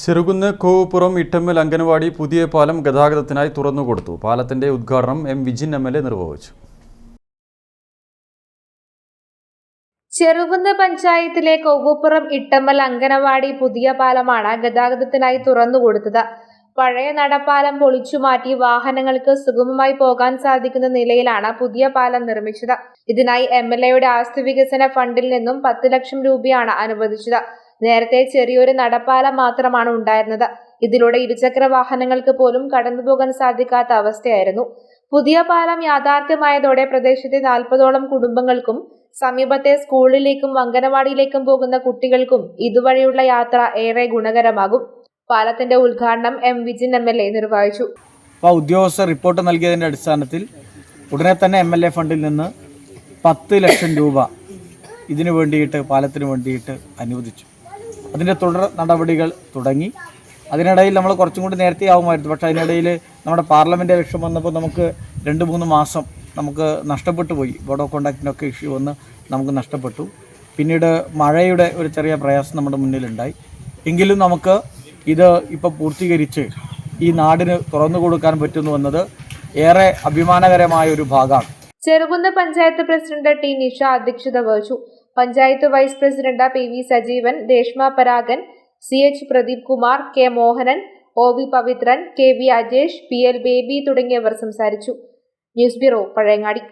ചെറുകുന്ന് കോവപ്പുറം ഇട്ടമ്മൽ അംഗനവാടി പുതിയ പാലം ഗതാഗതത്തിനായി തുറന്നുകൊടുത്തു. പാലത്തിന്റെ ഉദ്ഘാടനം M Vijin M L A നിർവഹിച്ചു. ചെറുകുന്ന് പഞ്ചായത്തിലെ കോവപ്പുറം ഇട്ടമ്മൽ അംഗനവാടി പുതിയ പാലമാണ് ഗതാഗതത്തിനായി തുറന്നുകൊടുത്തത്. പഴയ നടപ്പാലം പൊളിച്ചുമാറ്റി വാഹനങ്ങൾക്ക് സുഗമമായി പോകാൻ സാധിക്കുന്ന നിലയിലാണ് പുതിയ പാലം നിർമ്മിച്ചത്. ഇതിനായി എം എൽ എയുടെ ആസ്തി വികസന ഫണ്ടിൽ നിന്നും പത്ത് ലക്ഷം രൂപയാണ് അനുവദിച്ചത്. നേരത്തെ ചെറിയൊരു നടപ്പാലം മാത്രമാണ് ഉണ്ടായിരുന്നത്. ഇതിലൂടെ ഇരുചക്ര വാഹനങ്ങൾക്ക് പോലും കടന്നുപോകാൻ സാധിക്കാത്ത അവസ്ഥയായിരുന്നു. പുതിയ പാലം യാഥാർത്ഥ്യമായതോടെ പ്രദേശത്തെ നാൽപ്പതോളം കുടുംബങ്ങൾക്കും സമീപത്തെ സ്കൂളിലേക്കും അംഗനവാടിയിലേക്കും പോകുന്ന കുട്ടികൾക്കും ഇതുവഴിയുള്ള യാത്ര ഏറെ ഗുണകരമാകും. പാലത്തിന്റെ ഉദ്ഘാടനം M Vijin M L A നിർവഹിച്ചു. ഉദ്യോഗസ്ഥർ റിപ്പോർട്ട് നൽകിയതിന്റെ അടിസ്ഥാനത്തിൽ ഉടനെ തന്നെ എം എൽ എ ഫണ്ടിൽ നിന്ന് പത്ത് ലക്ഷം രൂപ ഇതിനു വേണ്ടിയിട്ട് പാലത്തിന് വേണ്ടിയിട്ട് അനുവദിച്ചു. അതിന്റെ തുടർ നടപടികൾ തുടങ്ങി. അതിനിടയിൽ നമ്മൾ കുറച്ചും കൂടി നേരത്തെ ആവുമായിരുന്നു. പക്ഷേ അതിനിടയിൽ നമ്മുടെ പാർലമെന്റ് ഇലക്ഷൻ വന്നപ്പോൾ നമുക്ക് രണ്ട് മൂന്ന് മാസം നമുക്ക് നഷ്ടപ്പെട്ടു പോയി. ബോർഡ് ഓഫ് കോണ്ടാക്റ്റിനൊക്കെ ഇഷ്യൂ വന്ന് നമുക്ക് നഷ്ടപ്പെട്ടു. പിന്നീട് മഴയുടെ ഒരു ചെറിയ പ്രയാസം നമ്മുടെ മുന്നിലുണ്ടായി. എങ്കിലും നമുക്ക് ഇത് ഇപ്പോൾ പൂർത്തീകരിച്ച് ഈ നാടിന് തുറന്നു കൊടുക്കാൻ പറ്റുന്നു എന്നത് ഏറെ അഭിമാനകരമായ ഒരു ഭാഗമാണ്. ചെറുകുന്ന് പഞ്ചായത്ത് പ്രസിഡന്റ് ടി നിഷ അധ്യക്ഷത വഹിച്ചു. Panchayat vice president P V Sajeevan Reshma Paragan C H Pradeep Kumar K Mohanan O V Pavithran K V Ajesh P L Baby തുടങ്ങിയവർ സംസാരിച്ചു. News bureau Pazhayangadi.